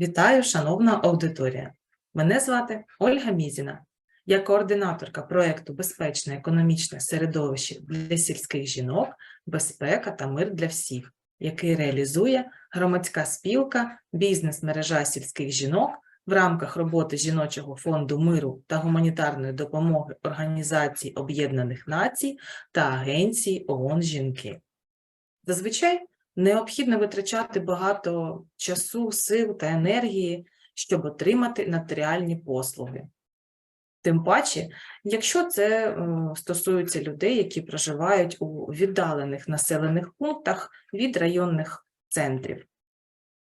Вітаю, шановна аудиторія. Мене звати Ольга Мізіна. Я координаторка проєкту Безпечне економічне середовище для сільських жінок, безпека та мир для всіх, який реалізує громадська спілка Бізнес-мережа сільських жінок в рамках роботи Жіночого фонду миру та гуманітарної допомоги Організації Об'єднаних Націй та Агенції ООН Жінки. Зазвичай необхідно витрачати багато часу, сил та енергії, щоб отримати нотаріальні послуги. Тим паче, якщо це е, стосується людей, які проживають у віддалених населених пунктах від районних центрів.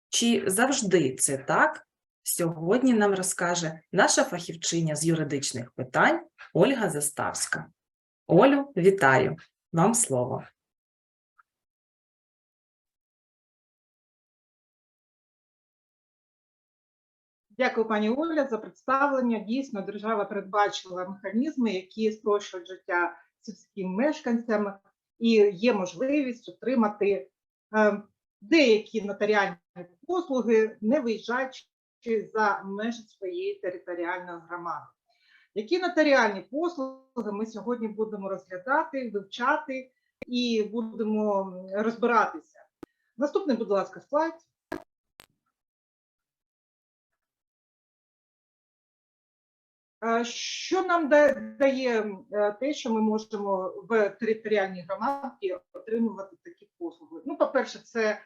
Чи завжди це так? Сьогодні нам розкаже наша фахівчиня з юридичних питань Ольга Заставська. Олю, вітаю! Вам слово. Дякую, пані Оля, за представлення. Дійсно, держава передбачила механізми, які спрощують життя сільським мешканцям, і є можливість отримати е, деякі нотаріальні послуги, не виїжджаючи за межі своєї територіальної громади. Які нотаріальні послуги ми сьогодні будемо розглядати, вивчати і будемо розбиратися? Наступний, будь ласка, слайд. Що нам дає е, те, що ми можемо в територіальній громаді отримувати такі послуги? Ну, по-перше, це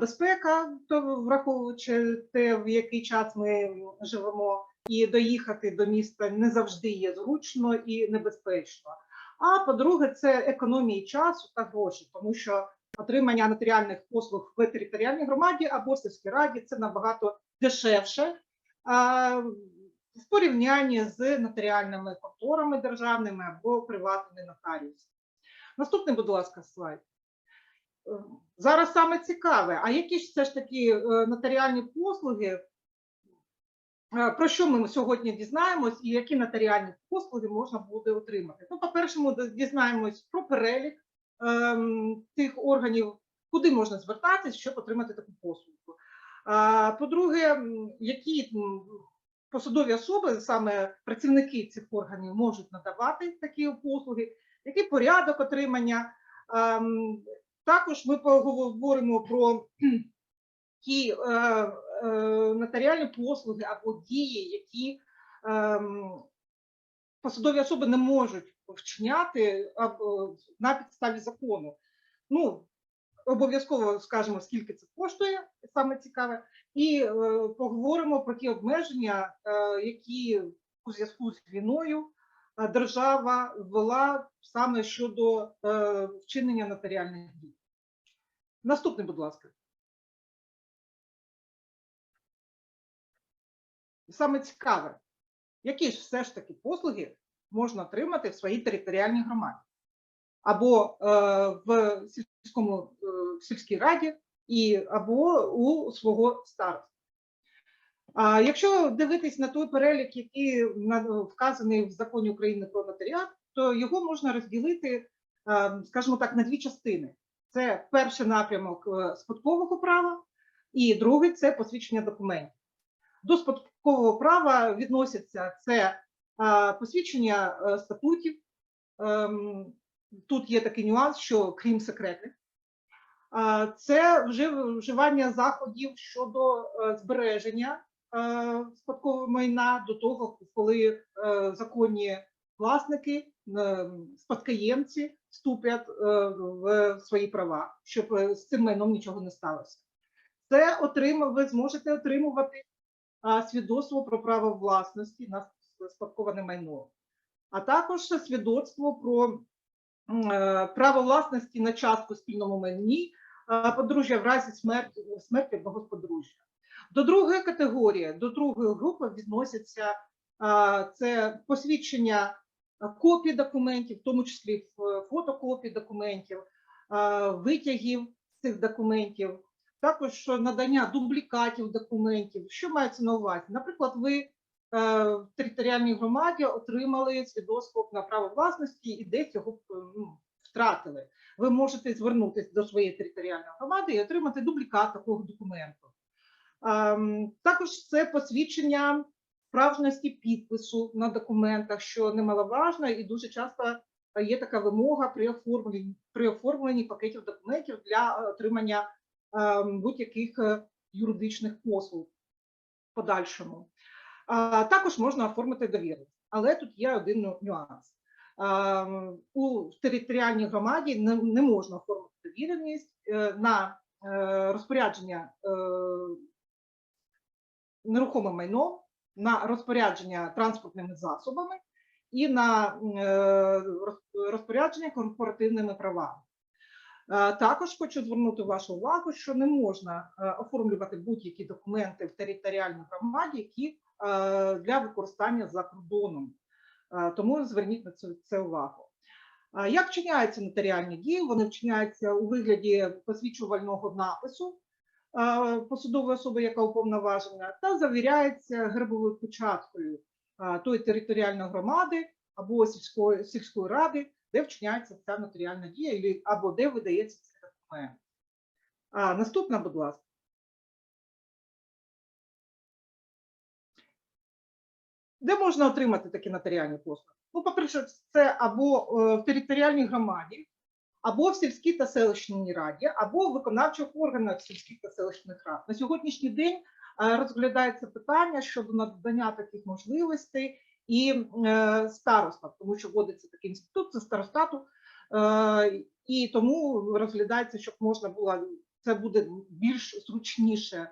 безпека, то враховуючи те, в який час ми живемо, і доїхати до міста не завжди є зручно і небезпечно. А по-друге, це економія часу та грошей, тому що отримання нотаріальних послуг в територіальній громаді або сільській раді це набагато дешевше. В порівнянні з нотаріальними конторами державними або приватними нотаріусами. Наступний, будь ласка, слайд. Е, Зараз саме цікаве, а які ж все ж таки е, нотаріальні послуги, е, про що ми сьогодні дізнаємось, і які нотаріальні послуги можна буде отримати? Ну, по-перше, ми дізнаємось про перелік ем, тих органів, куди можна звертатись, щоб отримати таку послугу. По-друге, які посадові особи, саме працівники цих органів, можуть надавати такі послуги, який порядок отримання. Ем, Також ми поговоримо про ті е, е, нотаріальні послуги або дії, які ем, посадові особи не можуть вчиняти на підставі закону. Ну, обов'язково скажемо, скільки це коштує, саме цікаве, і е, поговоримо про ті обмеження, е, які у зв'язку з війною е, держава ввела саме щодо е, вчинення нотаріальних дій. Наступний, будь ласка. Саме цікаве, які ж все ж таки послуги можна отримати в своїй територіальній громаді або е, в сільському е, в сільській раді, і або у свого староста. А якщо дивитись на той перелік, який вказаний в законі України про нотаріат, то його можна розділити, е, скажімо так, на дві частини: це перший напрямок е, спадкового права, і другий це посвідчення документів. До спадкового права відносяться це е, посвідчення е, статутів. Тут є такий нюанс, що крім секретних, це вже вживання заходів щодо е, збереження е, спадкового майна до того, коли е, законні власники, спадкоємці вступлять в свої права, щоб з цим майном нічого не сталося. Це отримав, ви зможете отримувати свідоцтво про право власності на спадковане майно, а також свідоцтво про право власності на частку спільному майні е, подружжя в разі смерті, смерті або подружжя. До другої категорії, до другої групи відносяться е, це посвідчення е, копій документів, в тому числі е, фотокопій документів, е, витягів цих документів, також надання дублікатів документів. Що мається на увазі? Наприклад, ви е, в територіальній громаді отримали свідоцтво на право власності і десь його е, ну, втратили. Ви можете звернутися до своєї територіальної громади і отримати дублікат такого документу. Ем, Також це посвідчення справжності підпису на документах, що немаловажно, і дуже часто є така вимога при оформленні, при оформленні пакетів документів для отримання ем, будь-яких е, юридичних послуг в подальшому. Також можна оформити довіреність, але тут є один нюанс. У територіальній громаді не, можна оформити довіреність е, на е, розпорядження е, нерухомим майном, на розпорядження транспортними засобами і на розпорядження корпоративними правами. Також хочу звернути вашу увагу, що не можна оформлювати будь-які документи в територіальній громаді, які для використання за кордоном. Е, Тому зверніть на це, увагу. Як вчиняються нотаріальні дії? Вони вчиняються у вигляді посвідчувального напису е, посадової особи, яка уповноважена, та завіряється гербовою печаткою е, тої територіальної громади або сільської, сільської ради, де вчиняється ця нотаріальна дія, або де видається цей документ. Наступна, будь ласка. Де можна отримати такі нотаріальні послуги? Ну, по-перше, це або е, в територіальній громаді, або в сільській та селищній раді, або в виконавчих органах сільських та селищних рад. На сьогоднішній день е, розглядається питання щодо надання таких можливостей і е, староста, тому що вводиться такий інститут, це старостату, і тому розглядається, щоб можна було це буде більш зручніше,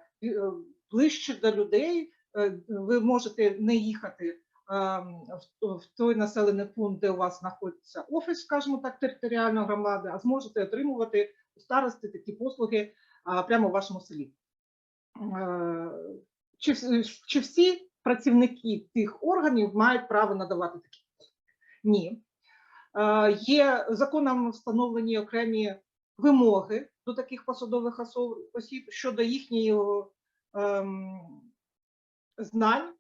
ближче до людей. Е, Ви можете не їхати ем, в, той населений пункт, де у вас знаходиться офіс, скажімо так, територіальної громади, а зможете отримувати у старости такі послуги прямо в вашому селі. Е, Чи, чи всі працівники тих органів мають право надавати такі послуги? Ні. Е, Є законом встановлені окремі вимоги до таких посадових осіб щодо їхньої ем, знань,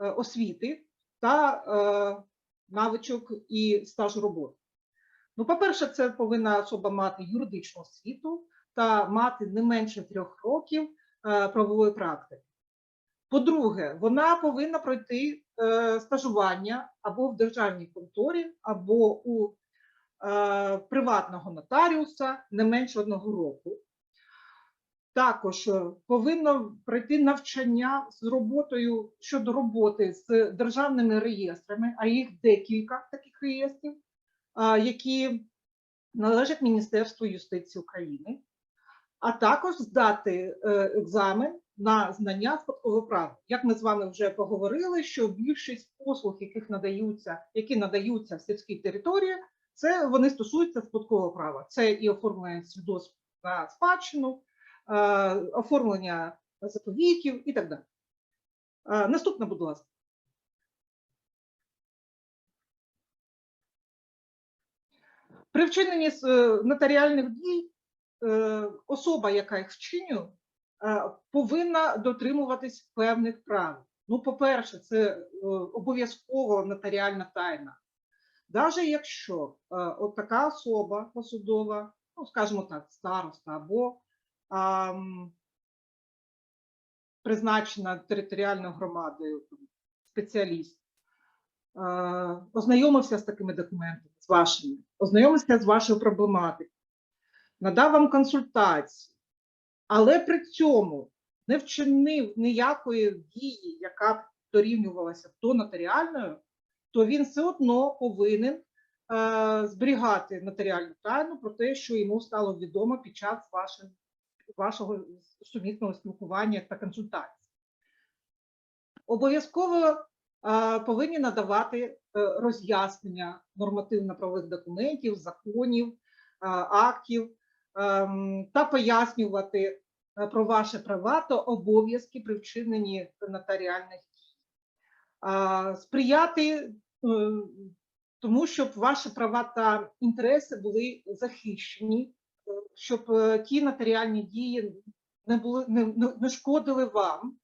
е, освіти та е, навичок і стажу роботи. Ну, по-перше, це повинна особа мати юридичну освіту та мати не менше трьох років е, правової практики. По-друге, вона повинна пройти стажування або в державній конторі, або у приватного нотаріуса не менше одного року. Також е, повинно пройти навчання з роботою щодо роботи з державними реєстрами, а їх декілька таких реєстрів, які належать Міністерству юстиції України, а також здати е, екзамен на знання спадкового права. Як ми з вами вже поговорили, що більшість послуг, яких надаються, які надаються в сільській території, це вони стосуються спадкового права. Це і оформлення свідоцтв на спадщину, оформлення заповітів і так далі. Е, Наступна, будь ласка. При вчиненні е, нотаріальних дій е, особа, яка їх вчинює, е, повинна дотримуватись певних правил. Ну, по-перше, це е, обов'язково нотаріальна тайна. Навіть якщо е, от така особа посудова, ну, скажімо так, староста або призначена територіальною громадою спеціаліст, е, ознайомився з такими документами, з вашими, ознайомився з вашою проблематикою, надав вам консультацію, але при цьому не вчинив ніякої дії, яка б дорівнювалася до нотаріальної, то він все одно повинен е, зберігати нотаріальну тайну про те, що йому стало відомо під час вашого, вашого сумісного спілкування та консультації. Обов'язково е, повинні надавати е, роз'яснення нормативно-правових документів, законів, е, актів ем, та пояснювати про ваші права та обов'язки при вчиненні нотаріальних дій. Сприяти тому, щоб ваші права та інтереси були захищені, щоб е, ті нотаріальні дії не були не, не- шкодили вам.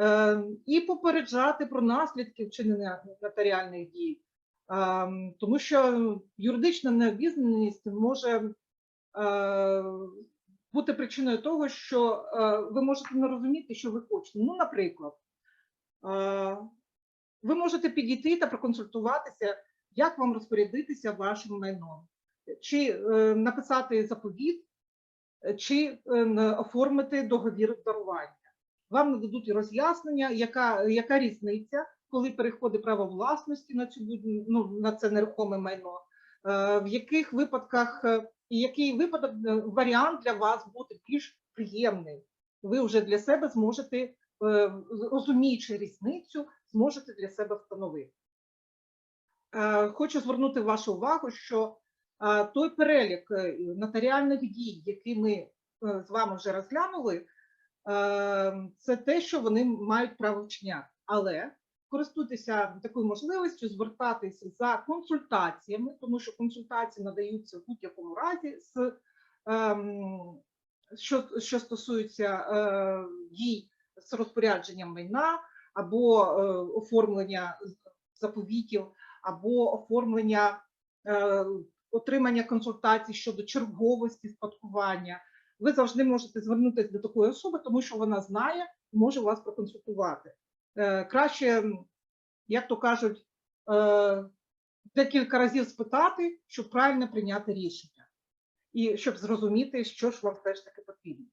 Е, І попереджати про наслідки вчинення нотаріальних дій, Ем, тому що юридична необізнаність може е, бути причиною того, що е, ви можете не розуміти, що ви хочете. Ну, наприклад, е, ви можете підійти та проконсультуватися, як вам розпорядитися вашим майном, чи е, написати заповіт, е, чи е, оформити договір дарування. Вам нададуть роз'яснення, яка, яка різниця, коли переходить право власності на цю ну, на це нерухоме майно, в яких випадках який випадок варіант для вас буде більш приємний. Ви вже для себе зможете, розуміючи різницю, зможете для себе встановити. Хочу звернути вашу увагу, що той перелік е, нотаріальних дій, який ми е, з вами вже розглянули, е, це те, що вони мають право вчиняти. Але користуйтеся такою можливістю звертатися за консультаціями, тому що консультації надаються в будь-якому разі з ем, що, що стосується дій з розпорядженням майна або оформлення заповітів, або оформлення отримання консультацій щодо черговості спадкування. Ви завжди можете звернутися до такої особи, тому що вона знає і може вас проконсультувати. Е, краще, як то кажуть, е, декілька разів спитати, щоб правильно прийняти рішення, і щоб зрозуміти, що ж вам все ж таки потрібно.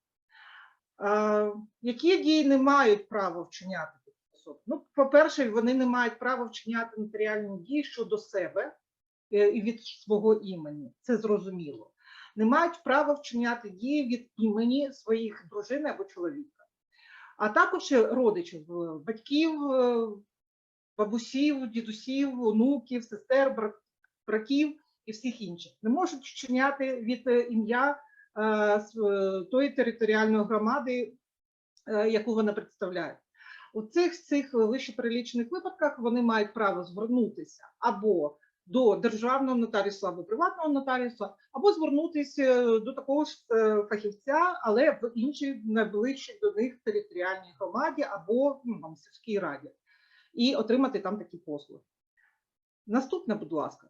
Е, які дії не мають права вчиняти такі особи? Ну, по-перше, вони не мають права вчиняти нотаріальні дії щодо себе від свого імені. Це зрозуміло. Не мають права вчиняти дії від імені своїх дружини або чоловіка, а також родичів, е, батьків, е, бабусів, дідусів, онуків, сестер, бра- братів і всіх інших. Не можуть вчиняти від е, ім'я е, е, тої територіальної громади, е, яку вона представляє. У цих цих вищеперелічених випадках вони мають право звернутися або до державного нотаріуса або приватного нотаріуса, або звернутися до такого ж е, фахівця, але в іншій найближчій до них територіальній громаді або ну, сільській раді, і отримати там такі послуги. Наступне, будь ласка.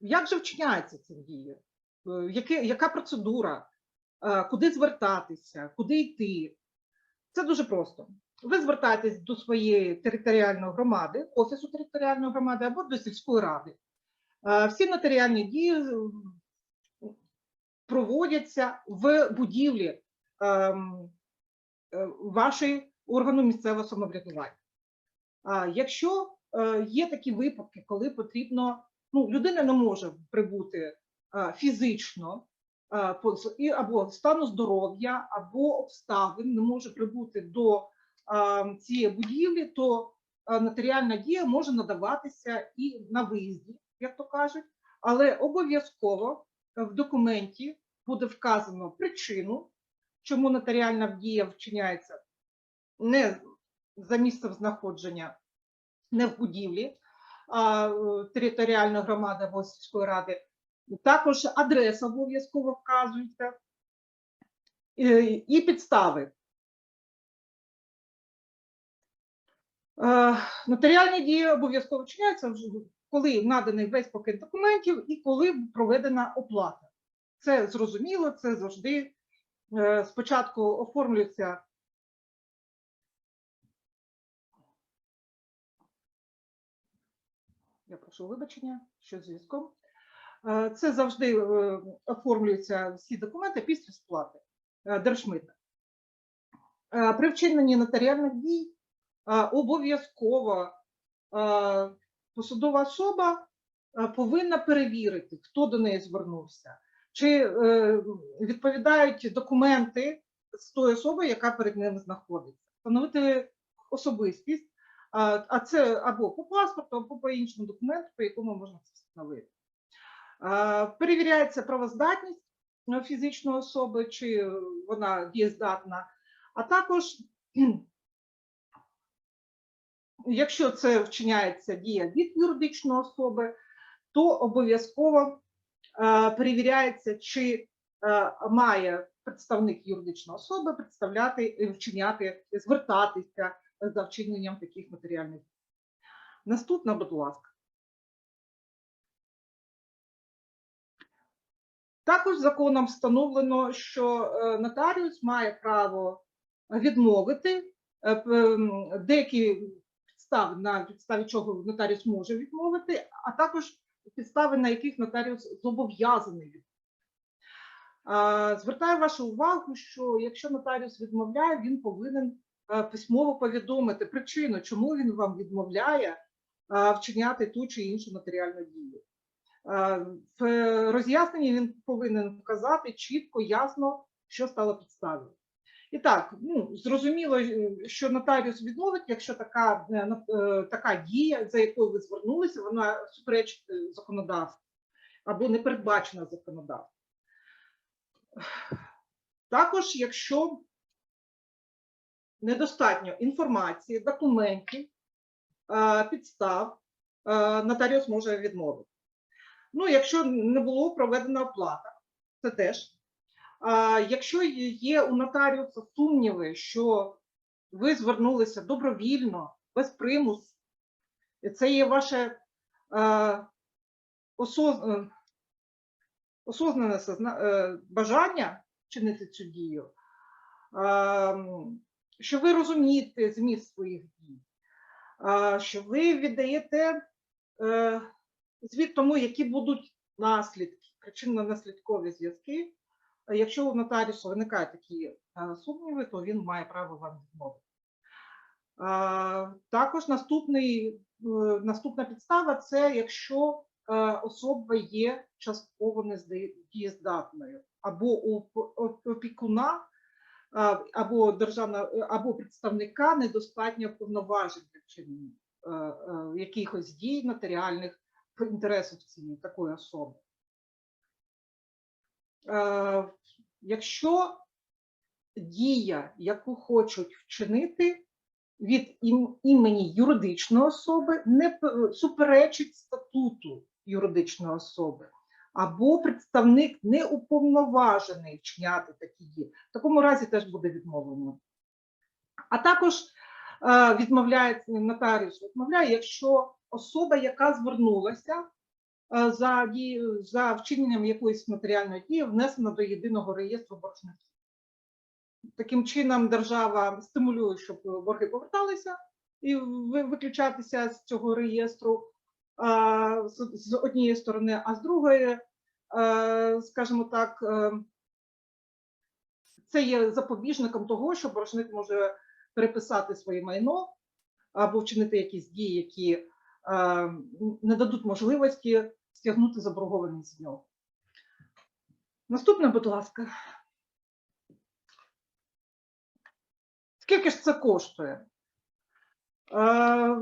Як же вчиняється ця дія? Е, яка процедура? Е, Куди звертатися, куди йти? Це дуже просто. Ви звертаєтесь до своєї територіальної громади, офісу територіальної громади або до сільської ради. Е, Всі нотаріальні дії е, проводяться в будівлі ем, е, вашої органу місцевого самоврядування. Якщо є такі випадки, коли потрібно, ну, людина не може прибути фізично або стану здоров'я, або обставин не може прибути до цієї будівлі, то нотаріальна дія може надаватися і на виїзді, як то кажуть, але обов'язково в документі буде вказано причину, чому нотаріальна дія вчиняється не за місцем знаходження, не в будівлі а, е, територіальної громади або сільської ради. Також адреса обов'язково вказується е, і підстави. Нотаріальні дії обов'язково вчиняються, вже коли наданий весь пакет документів і коли проведена оплата. Це зрозуміло, це завжди е, спочатку оформлюється Я прошу вибачення, що зв'язком. Е, Це завжди е, оформлюються всі документи після сплати е, держмита. Е, При вчиненні нотаріальних дій е, обов'язково посадова особа повинна перевірити, хто до неї звернувся, чи е, відповідають документи з тої особи, яка перед ним знаходиться, встановити особистість. А а це або по паспорту, або по іншому документу, по якому можна це встановити. Перевіряється правоздатність е, фізичної особи, чи вона дієздатна, а також, якщо це вчиняється дія від юридичної особи, то обов'язково е, перевіряється, чи е, має представник юридичної особи представляти, е, вчиняти, звертатися за вчиненням таких матеріальних. Наступна, будь ласка. Також законом встановлено, що нотаріус має право відмовити деякі підстави, на підставі чого нотаріус може відмовити, а також підстави, на яких нотаріус зобов'язаний відмовити. Звертаю вашу увагу, що якщо нотаріус відмовляє, він повинен е, письмово повідомити причину, чому він вам відмовляє е, вчиняти ту чи іншу нотаріальну дію. Е, В роз'ясненні він повинен вказати чітко, ясно, що стало підставою. І так, ну, зрозуміло, е, що нотаріус відмовить, якщо така, е, е, така дія, за якою ви звернулися, вона суперечить законодавству або не передбачена законодавством. Також, якщо недостатньо інформації, документів, підстав, нотаріус може відмовити. Ну, якщо не було проведена оплата, це теж. Якщо є у нотаріуса сумніви, що ви звернулися добровільно, без примусу, і це є ваше е, осоз- осознане е, бажання вчинити цю дію, що ви розумієте зміст своїх дій, що ви віддаєте е, звіт тому, які будуть наслідки, причинно-наслідкові зв'язки. Якщо у нотаріуса виникають такі е, сумніви, то він має право вам відмовити. Також наступний, е, наступна підстава це якщо е, особа є частково недієздатною, або у опікуна, або державна, або представника недостатньо повноважень для вчинення е, е, якихось дій нотаріальних в інтересах цієї такої особи. Е, Якщо дія, яку хочуть вчинити від імені юридичної особи, не суперечить статуту юридичної особи, або представник не уповноважений вчиняти такі дії, в такому разі теж буде відмовлено. А також е, відмовляє нотаріус, відмовляє, якщо особа, яка звернулася за, дією- за вчиненням якоїсь матеріальної дії, внесена до єдиного реєстру боржників. Таким чином, держава стимулює, щоб борги поверталися і виключатися з цього реєстру а, з, з однієї сторони, а з другої, е, скажімо так, е, це є запобіжником того, що боржник може переписати своє майно або вчинити якісь дії, які е, не дадуть можливості стягнути заборгованість з нього. Наступне, будь ласка. Скільки ж це коштує? Е,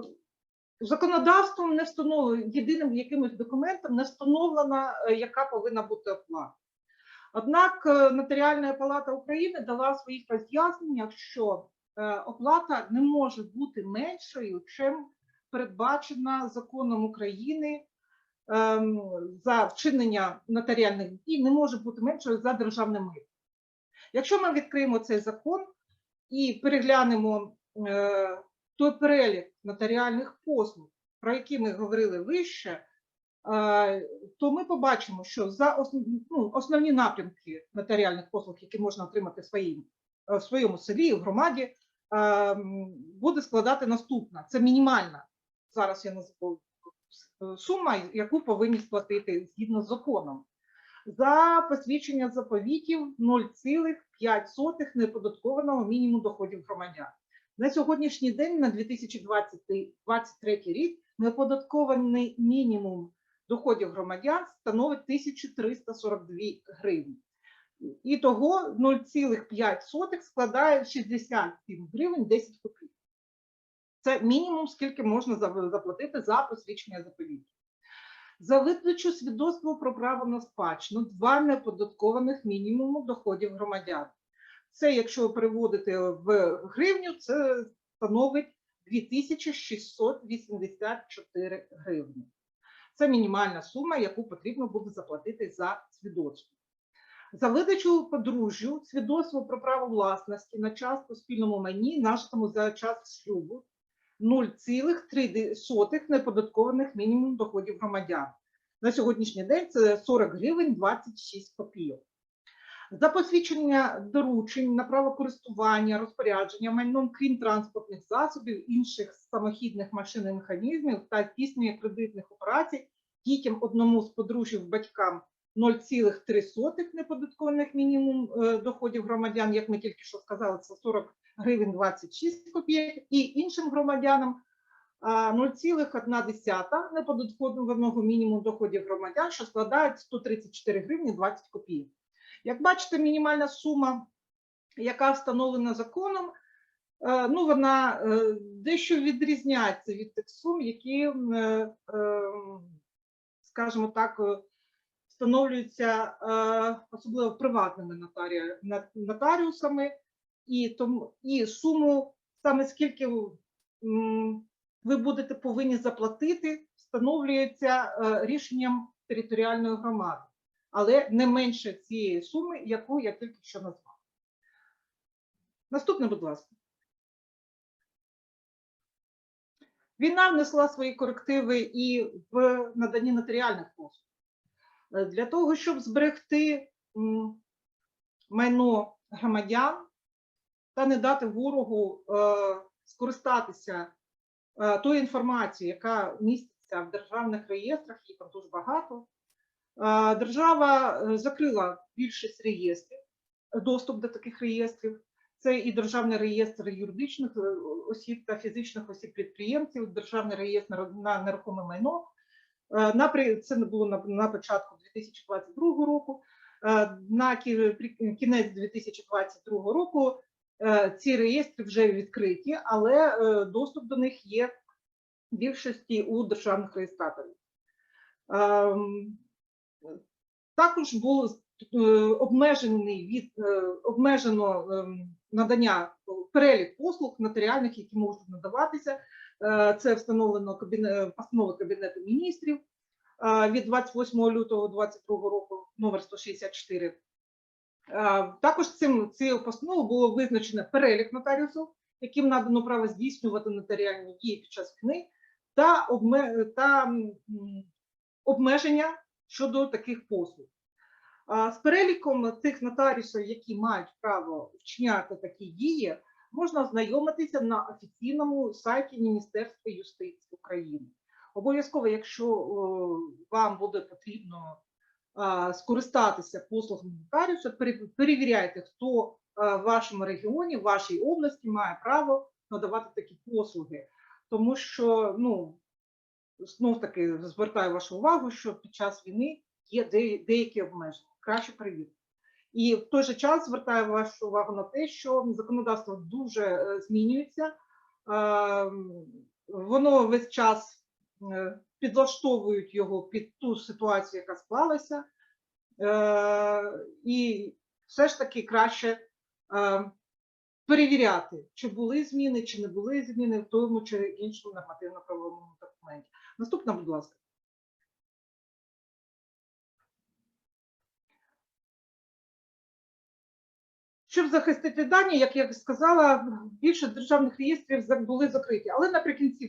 Законодавством не встановлено, єдиним якимось документом не встановлено, е, яка повинна бути оплата. Однак е, Нотаріальна палата України дала своїх роз'ясненнях, що оплата не може бути меншою, чим передбачена законом України за вчинення нотаріальних дій, не може бути меншою за державне мито. Якщо ми відкриємо цей закон і переглянемо е, той перелік нотаріальних послуг, про які ми говорили вище, е, то ми побачимо, що за основ, ну, основні напрямки нотаріальних послуг, які можна отримати в, своїм, е, в своєму селі, в громаді, е, буде складати наступна. Це мінімальна. Зараз я назву сума, яку повинні сплатити згідно з законом. За посвідчення заповітів 0,5 неподаткованого мінімуму доходів громадян. На сьогоднішній день, на 2023 рік, неоподаткований мінімум доходів громадян становить 1342 гривні. І того 0,5 складає 67 гривень 10 копійок. Це мінімум, скільки можна заплатити за посвідчення заповітів. За видачу свідоцтва про право на спадщину два неоподаткованих мінімуму доходів громадян. Це, якщо переводити в гривню, це становить 2684 гривні. Це мінімальна сума, яку потрібно буде заплатити за свідоцтво. За видачу подружжю свідоцтво про право власності на частку спільному майні, нажитому за час шлюбу 0,3 неподаткованих мінімум доходів громадян. на сьогоднішній день це 40 гривень 26 копійок. За посвідчення доручень на право користування, розпорядження майном, крім транспортних засобів, інших самохідних машин і механізмів та здійснення кредитних операцій дітям одному з подружжів батькам 0,3 неподаткованих мінімум е, доходів громадян, як ми тільки що сказали, це 40 гривень 26 копійок, і іншим громадянам 0,1 неподаткованого мінімуму доходів громадян, що складають 134 гривні 20 копійок. Як бачите, мінімальна сума, яка встановлена законом, е, ну, вона е, дещо відрізняється від тих сум, які, е, скажімо так, встановлюються особливо приватними нотарі- нотаріусами, і, тому, і суму, саме скільки ви будете повинні заплатити, встановлюється е, рішенням територіальної громади але не менше цієї суми, яку я тільки що назвав. Наступне, будь ласка. Війна внесла свої корективи і в наданні нотаріальних послуг. Е, Для того, щоб зберегти майно громадян та не дати ворогу е, скористатися е, тою інформацією, яка міститься в державних реєстрах, їх там дуже багато, Е, Держава закрила більшість реєстрів, доступ до таких реєстрів. Це і державний реєстр юридичних осіб та фізичних осіб підприємців, державний реєстр на нерухоме майно. Це було на, початку 2022 року. На кінець 2022 року ці реєстри вже відкриті, але е, доступ до них є в більшості у державних реєстраторів. Ем, також було е, обмежений від е, обмежено ем, надання е, перелік послуг нотаріальних, які можуть надаватися. Е, Це встановлено постановою Кабінету міністрів е, від 28 лютого 2022 року, номер 164. Е, Також цим цією постановою було визначено перелік нотаріусів, яким надано право здійснювати нотаріальні дії під час війни, та, обме... та обмеження щодо таких послуг. З переліком тих нотаріусів, які мають право вчиняти такі дії, можна ознайомитися на офіційному сайті Міністерства юстиції України. Обов'язково, якщо вам буде потрібно скористатися послугами нотаріуса, перевіряйте, хто в вашому регіоні, в вашій області має право надавати такі послуги. Тому що, ну, знов таки звертаю вашу увагу, що під час війни є деякі обмеження. Краще перевірити. І в той же час звертаю вашу увагу на те, що законодавство дуже е, змінюється. Ем, Воно весь час е, підлаштовують його під ту ситуацію, яка склалася. Е, І все ж таки краще е, перевіряти, чи були зміни, чи не були зміни в тому чи іншому нормативно-правовому документі. Наступна, будь ласка. Щоб захистити дані, як я сказала, більше державних реєстрів були закриті. Але наприкінці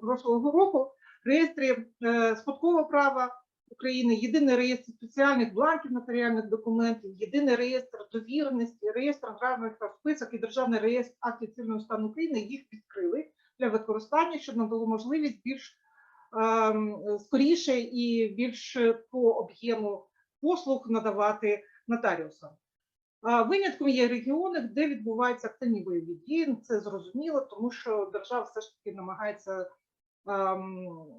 прошлого року реєстри е, спадкового права України, єдиний реєстр спеціальних бланків нотаріальних документів, єдиний реєстр довіреності, реєстр аграрних список і державний реєстр актів цивільного стану України їх відкрили для використання, що надало можливість більш ем, скоріше і більш по об'єму послуг надавати нотаріусам. Винятком є регіони, де відбуваються активні бойові дії. Це зрозуміло, тому що держава все ж таки намагається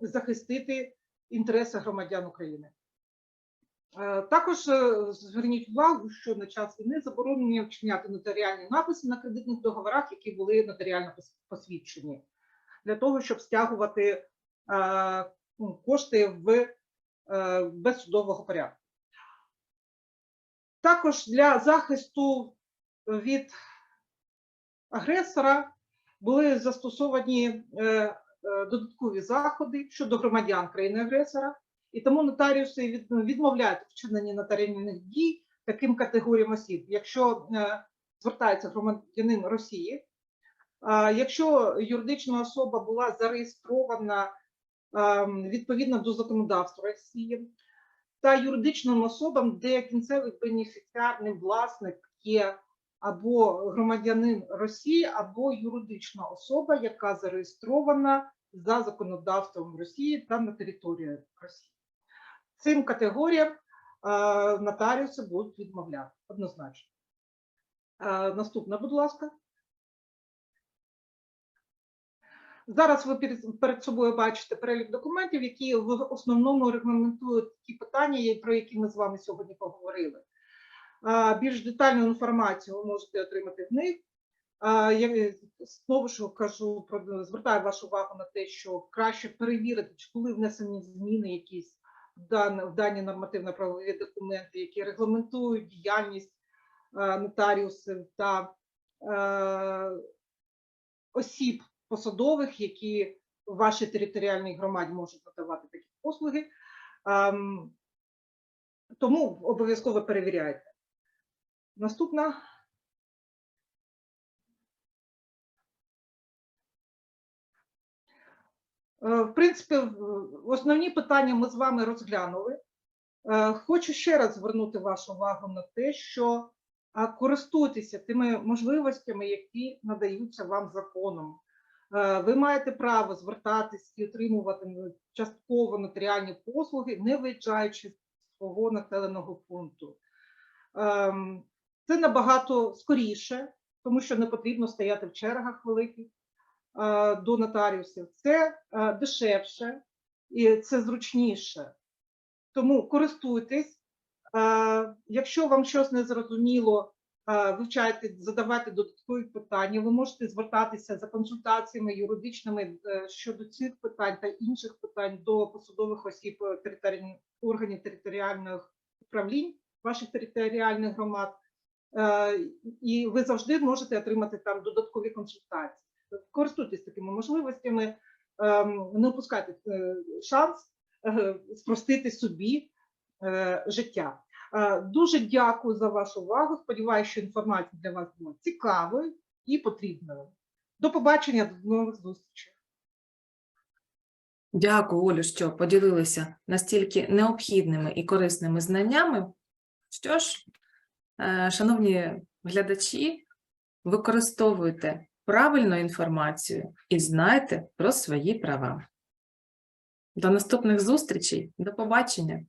захистити інтереси громадян України. Е, Також е, зверніть увагу, що на час війни заборонені вчиняти нотаріальні написи на кредитних договорах, які були нотаріально посвідчені, для того, щоб стягувати е, ну, кошти в е, без судового порядку. Також для захисту від агресора були застосовані додаткові заходи щодо громадян країни-агресора, і тому нотаріуси відмовляють у вчиненні нотаріальних дій таким категоріям осіб. Якщо е, звертається громадянин Росії, якщо юридична особа була зареєстрована відповідно до законодавства Росії та юридичним особам, де кінцевий бенефіціарний власник є або громадянин Росії, або юридична особа, яка зареєстрована за законодавством Росії та на території Росії. Цим категоріям е, нотаріуси будуть відмовляти однозначно. Е, Наступна, будь ласка. Зараз ви перед, перед собою бачите перелік документів, які в основному регламентують ті питання, про які ми з вами сьогодні поговорили. Більш детальну інформацію ви можете отримати в них. Я знову ж кажу, про- звертаю вашу увагу на те, що краще перевірити, чи були внесені зміни якісь в дан- в дані нормативно-правові документи, які регламентують діяльність е, нотаріусів та е, осіб посадових, які в вашій територіальній громаді можуть надавати такі послуги. Тому обов'язково перевіряйте. Наступна. Е, В принципі, основні питання ми з вами розглянули. Е, Хочу ще раз звернути вашу увагу на те, що користуйтеся тими можливостями, які надаються вам законом. Е, Ви маєте право звертатись і отримувати частково нотаріальні послуги, не виїжджаючи з свого населеного пункту. Це набагато скоріше, тому що не потрібно стояти в чергах великих до нотаріусів. Це дешевше і це зручніше. Тому користуйтесь. Якщо вам щось не зрозуміло, вивчайте, задавайте додаткові питання. Ви можете звертатися за консультаціями юридичними е, щодо цих питань та інших питань до посадових осіб е, територіальних органів територіальних управлінь ваших територіальних громад. Е, І ви завжди можете отримати там додаткові консультації. Користуйтесь такими можливостями, ем, не опускайте е, шанс е, спростити собі життя. Дуже дякую за вашу увагу. Сподіваюся, що інформація для вас була цікавою і потрібною. До побачення, до нових зустрічей. Дякую, Олю, що поділилися настільки необхідними і корисними знаннями. Що ж, шановні глядачі, використовуйте правильну інформацію і знайте про свої права. До наступних зустрічей, до побачення!